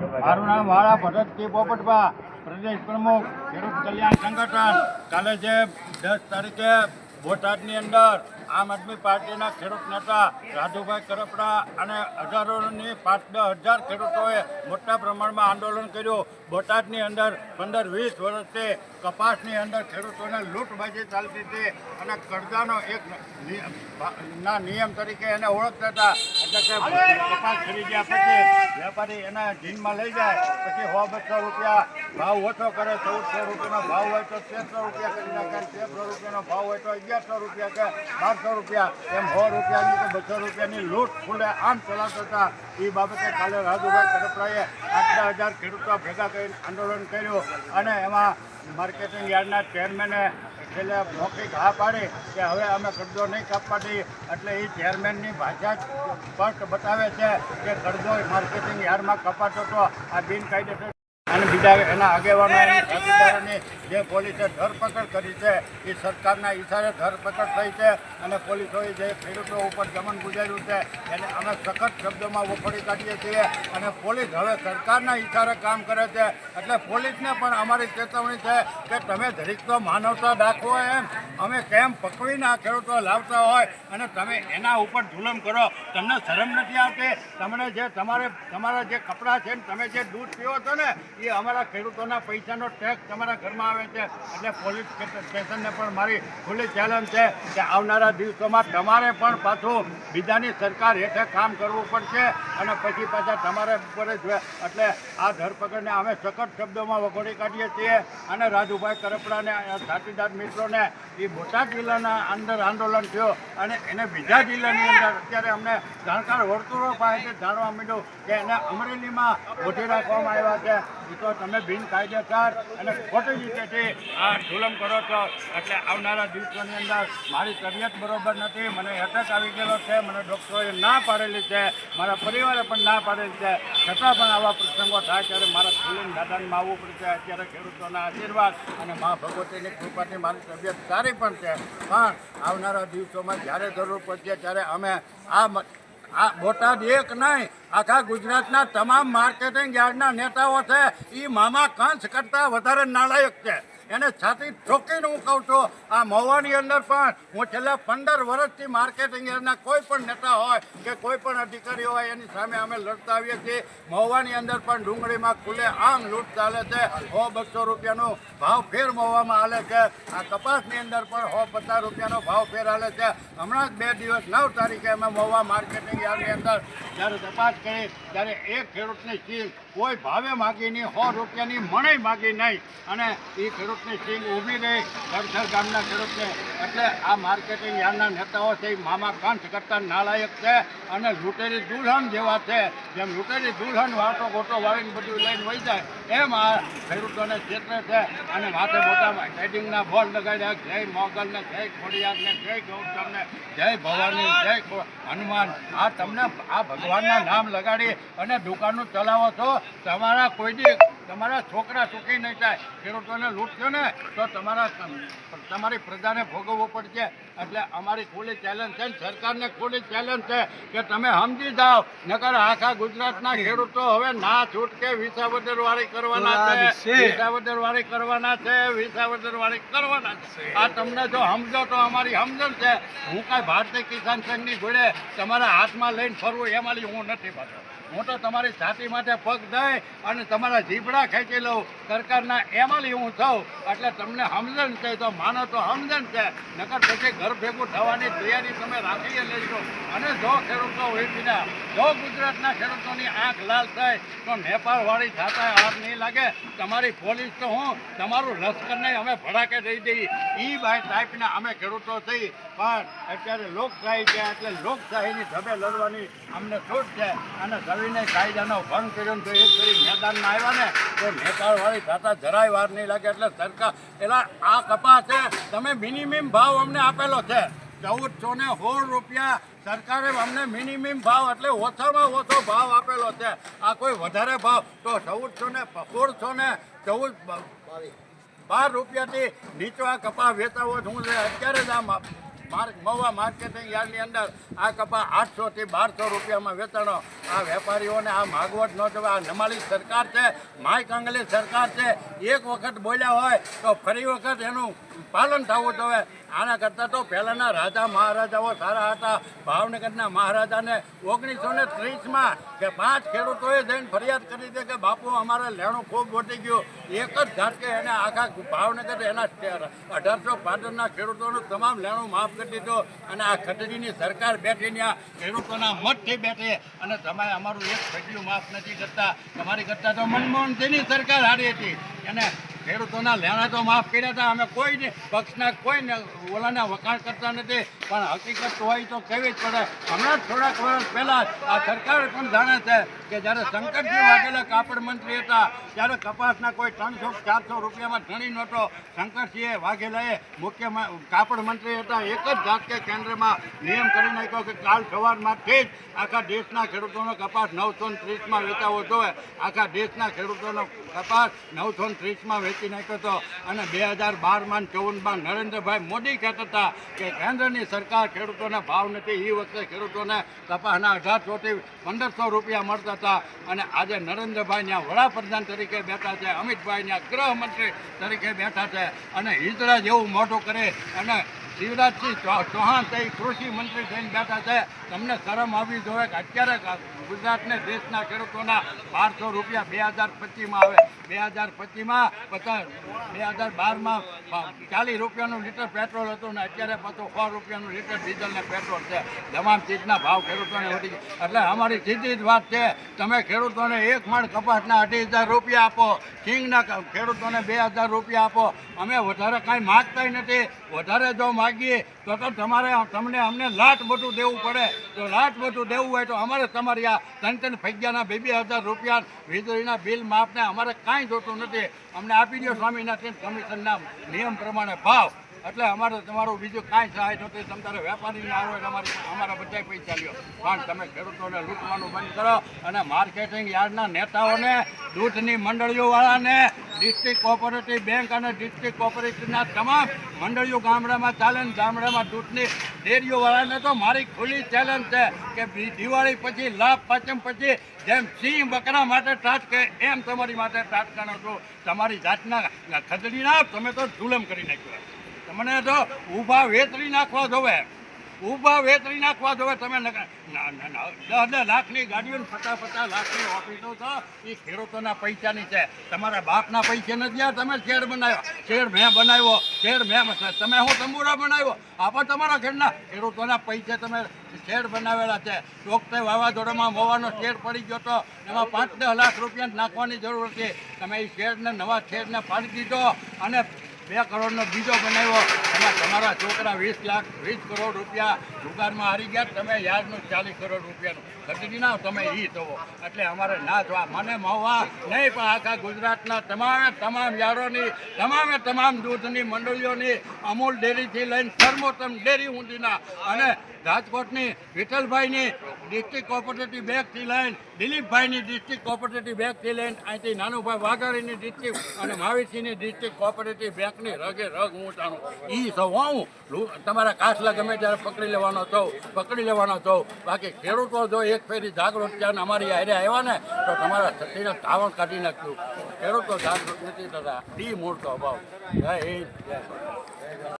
મારું નામ વાળા ભરતજી પોપટભા, પ્રદેશ પ્રમુખ ખેડૂત કલ્યાણ સંગઠન. કાલે જે દસ તારીખે બોટાદની અંદર આમ આદમી પાર્ટીના ખેડૂત નેતા રાજુભાઈ કરપડા અને હજારોની પાંચ દસ હજાર ખેડૂતોએ મોટા પ્રમાણમાં આંદોલન કર્યું. બોટાદની અંદર પંદર વીસ વર્ષથી કપાસની અંદર ખેડૂતોને લૂંટબાજી ચાલતી હતી અને કરજાનો એક નિ- નિયમ તરીકે એને ઓળખતા હતા. એટલે કે કપાસ ખરીદ્યા પછી વેપારી એના જીનમાં લઈ જાય, પછી સો બસો રૂપિયા ભાવ ઓછો કરે, ચૌદસો રૂપિયાનો ભાવ હોય તો તેરસો રૂપિયા કરી નાખે તેરસો રૂપિયાનો ભાવ હોય તો અગિયારસો રૂપિયા કે બારસો રૂપિયા, એમ સો રૂપિયાની કે બસો રૂપિયાની લૂંટ ખુલ્લે આમ ચલાવતા હતા. એ બાબતે કાલે રાજુભાઈ કડપરાએ આટલા હજાર ખેડૂતો ભેગા કરી આંદોલન કર્યું અને એમાં માર્કેટિંગ યાર્ડના ચેરમેને છેલ્લે મૌખિક હા પાડી કે હવે અમે કરજો નહીં કાપવા દઈએ. એટલે એ ચેરમેનની ભાષા સ્પષ્ટ બતાવે છે કે કરજો માર્કેટિંગ યાર્ડમાં કપાતો તો આ બિનકાયદેસર અને બીજા એના આગેવાનો જે પોલીસે ધરપકડ કરી છે, એ સરકારના ઈશારે ધરપકડ થઈ છે અને પોલીસોએ જે ખેડૂતો ઉપર દમન ગુજાર્યું છે, એને અમે સખત શબ્દોમાં વખોડી કાઢીએ છીએ અને પોલીસ હવે સરકારના ઈશારે કામ કરે છે. એટલે પોલીસને પણ અમારી ચેતવણી છે કે તમે જરીક તો માનવતા દાખવો એમ. અમે કેમ પકવીને આ ખેડૂતો લાવતા હોય અને તમે એના ઉપર જુલમ કરો? તમને શરમ નથી આવતી? તમને જે તમારે, તમારા જે કપડાં છે ને તમે જે દૂધ પીવો છો ને એ અમારા ખેડૂતોના પૈસાનો ટેક્સ તમારા ઘરમાં આવે છે. એટલે પોલીસ સ્ટેશનને પણ મારી ખુલ્લી ચેલેન્જ છે કે આવનારા દિવસોમાં તમારે પણ પાછું બીજાની સરકાર હેઠળ કામ કરવું પડશે અને પછી પાછા તમારે ઉપર જ એટલે આ ધરપકડને અમે સખત શબ્દોમાં વખોડી કાઢીએ છીએ. અને રાજુભાઈ કરપડાને સાથીદાર મિત્રોને એ બોટાદ જિલ્લાના અંદર આંદોલન થયો અને એને બીજા જિલ્લાની અંદર અત્યારે અમને જાણકાર વર્તુળો પાસેથી જાણવા મળ્યું કે એને અમરેલીમાં ઓઢી રાખવામાં આવ્યા છે. એ તો તમે બિનકાયદેસર અને ખોટી રીતેથી આ જુલમ કરો છો. એટલે આવનારા દિવસોની અંદર મારી તબિયત બરોબર નથી, મને એટેક આવી ગયેલો છે, મને ડૉક્ટરોએ ના પાડેલી છે, મારા પરિવારે પણ ના પાડેલી છે. છતાં પણ આવા પ્રસંગો થાય ત્યારે મારા ખુલ્લીને દાદાને આવવું પડશે. અત્યારે ખેડૂતોના આશીર્વાદ અને મા ભગવતીની કૃપાથી મારી તબિયત સારી પણ છે. પણ આવનારા દિવસોમાં જ્યારે જરૂર પડશે ત્યારે અમે આ આ બોટાદ એક નહીં, આખા ગુજરાતના તમામ માર્કેટિંગ યાર્ડના નેતાઓ છે. એ મામા કંસ કરતાં વધારે નાલાયક છે. એને છાતી ઠોકીને હું કહું છું, આ મહુવાની અંદર પણ હું છેલ્લા પંદર વર્ષથી માર્કેટિંગ એરના કોઈ પણ નેતા હોય કે કોઈ પણ અધિકારી હોય, એની સામે અમે લડતા આવીએ છીએ. મહુવાની અંદર પણ ડુંગળીમાં ખુલ્લે આમ લૂંટ ચાલે છે. સો બસો રૂપિયાનો ભાવ ફેર મહુવામાં હાલે છે. આ કપાસની અંદર પણ સો પચાસ રૂપિયાનો ભાવ ફેર હાલે છે. હમણાં જ બે દિવસ નવ તારીખે અમે મહુવા માર્કેટિંગ યાર્ડની અંદર જ્યારે તપાસ કરી, ત્યારે એક ખેડૂતની ચીજ કોઈ ભાવે માગી નહીં, સો રૂપિયાની મણે માગી નહીં. અને એ ખેડૂતની સિંગ ઊભી રહી ગરસર ગામના ખેડૂતને એટલે આ માર્કેટિંગ યાદના નેતાઓ છે, એ મામા કંઠ કરતા નાલાયક છે અને લૂંટેલી દુલ્હન જેવા છે. જેમ લૂંટેલી દુલ્હન વાટો ગોટો વાળીને બધું લઈને વહી જાય એમ આ ખેડૂતોને ચેતવે છે અને માથે મોટા ટ્રેડિંગના બોર્ડ લગાડ્યા. જય મોગલને, જય ખોડિયારને, જય ગૌતમને, જય ભવાની જય હનુમાન. આ તમને આ ભગવાનના નામ લગાડી અને દુકાનો ચલાવો છો. તમારા કોઈ દી તમારા છોકરા સુખી નહીં થાય ખેડૂતોને લૂંટશો ને તો તમારા તમારી પ્રજાને ભોગવવું પડશે. એટલે અમારી ખુલ્લી ચેલેન્જ છે ને સરકારને ખુલ્લી ચેલેન્જ છે કે તમે સમજી જાઓ. નકર આખા ગુજરાતના ખેડૂતો હવે ના છૂટકે વિસાવદર વાળી કરવાના છે. વિસાવદર વાળી કરવાના છે વિસાવદર વાળી કરવાના છે. આ તમને જો સમજો તો અમારી સમજણ છે. હું કાંઈ ભારતીય કિસાન સંઘની જોડે તમારા હાથમાં લઈને ફરવું એમાંથી હું નથી પાછો હું તો તમારી છાતી માટે પગ દઈ અને તમારા જીભડા ખેંચી લઉં. સરકારના એમાંથી હું થઉં. એટલે તમને સમજણ છે, તો માનો તો સમજણ છે. નકર પછી ઘર ભેગું થવાની તૈયારી તમે રાખીએ લેજો અને જો ખેડૂતો વેચીને જો ગુજરાતના ખેડૂતોની આંખ લાલ થાય, તો નેપાળવાળી છાતા હાર નહીં લાગે. તમારી પોલીસ તો હું, તમારું લશ્કરને અમે ભડાકે દઈ દઈએ. એ ભાઈ ટાઈપના અમે ખેડૂતો થઈ, પણ અત્યારે લોકશાહી છે, એટલે લોકશાહીની ધબે લડવાની અમને છૂટ છે. અને સવિનય કાયદાનો ભંગ કર્યો તો એક ફરી મેદાનમાં આવ્યા ને. તો નેપાળ વાળી થતા જરાય વાર નહીં લાગે એટલે સરકાર એટલે આ કપા છે, તમે મિનિમમ ભાવ અમને આપેલો છે. ચૌદસો ને સોળ રૂપિયા સરકારે અમને મિનિમમ ભાવ એટલે ઓછામાં ઓછો ભાવ આપેલો છે. આ કોઈ વધારે ભાવ? તો ચૌદસો ને સોળસો ને ચૌદ, બાર રૂપિયાથી નીચો આ કપા વેચાવો હું છે. અત્યારે જ આમ માર્ક મહુવા માર્કેટિંગ યાર્ડની અંદર આ કપા આઠસોથી બારસો રૂપિયામાં વેચાણો. આ વેપારીઓને આ માગવટ ન જવા આ નમાલી સરકાર છે માય કાંગલી સરકાર છે. એક વખત બોલ્યા હોય તો ફરી વખત એનું પાલન થવું જોઈએ આના કરતાં તો પહેલાંના રાજા મહારાજાઓ સારા હતા. ભાવનગરના મહારાજાને ઓગણીસો ને ત્રીસમાં કે પાંચ ખેડૂતોએ જઈને ફરિયાદ કરી છે કે બાપુ, અમારે લેણું ખૂબ વધી ગયું. એક જ ઝાટકે એને આખા ભાવનગર એના અઢારસો પાટણના ખેડૂતોનું તમામ લેણું માફ કરી દીધું અને આ ખટડીની સરકાર બેઠી ત્યાં ખેડૂતોના મતથી બેઠી અને તમે અમારું એક પૈસું માફ નથી કરતા. તમારી કરતા તો મનમોહનસિંહની સરકાર હારી હતી. એને ખેડૂતોના લેણા તો માફ કર્યા હતા. અમે કોઈને, પક્ષના કોઈને ઓલાના વખાણ કરતા નથી. પણ હકીકત હોય તો કહેવી જ પડે. હમણાં થોડાક વર્ષ પહેલા આ સરકાર પણ જાણે છે કે જ્યારે શંકરજી વાઘેલા કાપડ મંત્રી હતા, ત્યારે કપાસના કોઈ ત્રણસો, ચારસો રૂપિયામાં ધણી નહોતો. શંકરસિંહે વાઘેલાએ મુખ્ય કાપડ મંત્રી હતા. એક જ ઝાટકે કેન્દ્રમાં નિયમ કરી નાખ્યો કે કાલ સવારમાંથી જ આખા દેશના ખેડૂતોનો કપાસ નવસો ત્રીસમાં વેચાવો જોઈએ આખા દેશના ખેડૂતોનો કપાસ નવસો ત્રીસમાં ત્રીસમાં વેચી નાખ્યો હતો. અને બે હજાર બારમાં ચૌવનમાં નરેન્દ્રભાઈ મોદી કહેતા હતા કે કેન્દ્રની સરકાર ખેડૂતોને ભાવ નથી એ વખતે ખેડૂતોને કપાસના અઢારસોથી પંદરસો રૂપિયા મળતા હતા. અને આજે નરેન્દ્રભાઈ ત્યાં વડાપ્રધાન તરીકે બેઠા છે, અમિતભાઈ ત્યાં ગૃહમંત્રી તરીકે બેઠા છે. અને હિજરા જેવું મોટું કરે અને શિવરાજસિંહ ચૌહાણ તે કૃષિ મંત્રી થઈને બેઠા છે. તમને શરમ આવી જોઈએ કે અત્યારે ગુજરાતને દેશના ખેડૂતોના બારસો રૂપિયા બે હજાર પચીસમાં આવે. બે હજાર પચીસમાં પચાસ, બે હજાર બારમાં ચાલીસ રૂપિયાનું લીટર પેટ્રોલ હતું ને અત્યારે પાછું સો રૂપિયાનું લીટર ડીઝલ ને પેટ્રોલ છે. તમામ ચીજના ભાવ ખેડૂતોને વધી એટલે અમારી સીધી જ વાત છે, તમે ખેડૂતોને એક મણ કપાસના અઢી હજાર રૂપિયા આપો, સિંગના ખેડૂતોને બે હજાર રૂપિયા આપો. અમે વધારે કાંઈ માગતાય નથી. વધારે જો માગીએ તો તમારે તમને અમને લાટ બધું દેવું પડે. તો લાટ બધું દેવું હોય તો અમારે તમારી આ ત્રણ ત્રણ ફગ્યાના બે બે હજાર રૂપિયા વીજળીના બિલ માફને અમારે કાંઈ જોતું નથી. અમને આપી દો સ્વામિનારાયણ કમિશનના નિયમ પ્રમાણે ભાવ. એટલે અમારે તમારું બીજું કાંઈ સહાય નથી તમે તારે વેપારીને આવો હોય અમારી અમારા બધા પૈસા લ્યો. પણ તમે ખેડૂતોને લૂંટવાનું બંધ કરો અને માર્કેટિંગ યાર્ડના નેતાઓને, દૂધની મંડળીઓવાળાને, ડિસ્ટ્રિક્ટ કોઓપરેટિવ બેંક અને ડિસ્ટ્રિક્ટ કોઓપરેટિવના તમામ મંડળીઓ ગામડામાં ચાલે ને ગામડામાં દૂધની ડેરીઓવાળાને તો મારી ખુલ્લી ચેલેન્જ છે કે દિવાળી પછી, લાભ પાંચમ પછી જેમ સિંહ બકરા માટે ટાટકે એમ તમારી માટે ટાટકાનો છો તમારી જાતના ખદડીના તમે તો જુલમ કરી નાખ્યો. તમને તો ઊભા વેતરી નાખવા જોવે. ઊભા વેતરી નાખવા જોવે. તમે દસ દસ લાખની ગાડીઓ ફટા ફટા લાખની ઓફિસો છો એ ખેડૂતોના પૈસાની છે. તમારા બાપના પૈસા નથી આ તમે શેર બનાવ્યો. શેર મેં બનાવ્યો, શેર મેં તમે હું તંબુરા બનાવ્યો? આપો તમારા ઘરના. ખેડૂતોના પૈસે તમે શેર બનાવેલા છે. ચોકતે વાવાઝોડામાં મોવાનો શેર પડી ગયો તો એમાં પાંચ, દસ લાખ રૂપિયા નાખવાની જરૂર હતી. તમે એ શેરને નવા શેરને પાડી દીધો અને બે કરોડનો બીજો બનાવ્યો. એમાં તમારા છોકરા વીસ લાખ, વીસ કરોડ રૂપિયા દુકાનમાં હારી ગયા. તમે યાદનું ચાલીસ કરોડ રૂપિયાનું ખરીદી ના તમે એ થવો એટલે અમારે ના થવા મને મહવા નહીં, પણ આખા ગુજરાતના તમામે તમામ યારોની, તમામે તમામ દૂધની મંડળીઓની અમૂલ ડેરીથી લઈને થર્મોતમ ડેરી ઊંધીના અને રાજકોટની વિઠ્ઠલભાઈની ડિસ્ટ્રિક્ટ કોઓપરેટિવ બેંકથી લઈને દિલીપભાઈની ડિસ્ટ્રિક્ટ કોઓપરેટિવ બેંકથી લઈને અહીંથી નાનુભાઈ વાઘાણીની ડિસ્ટ્રિક્ટ અને માવીસિંહની ડિસ્ટ્રિક્ટ કોઓપરેટિવ બેંકની રગે રગ હું જાણું એ સૌ હું. તમારા કાસલા ગમે ત્યારે પકડી લેવાનો છો, પકડી લેવાનો છો. બાકી ખેડૂતો જો એક ફેરી જાગૃત થયા અમારી હારે આવ્યા ને, તો તમારા શક્તિને ધાવણ કાઢી નાખ્યું. ખેડૂતો જાગૃત નથી થતા. ડી મૂળતો અભાવ. જય હિન્દ, જય.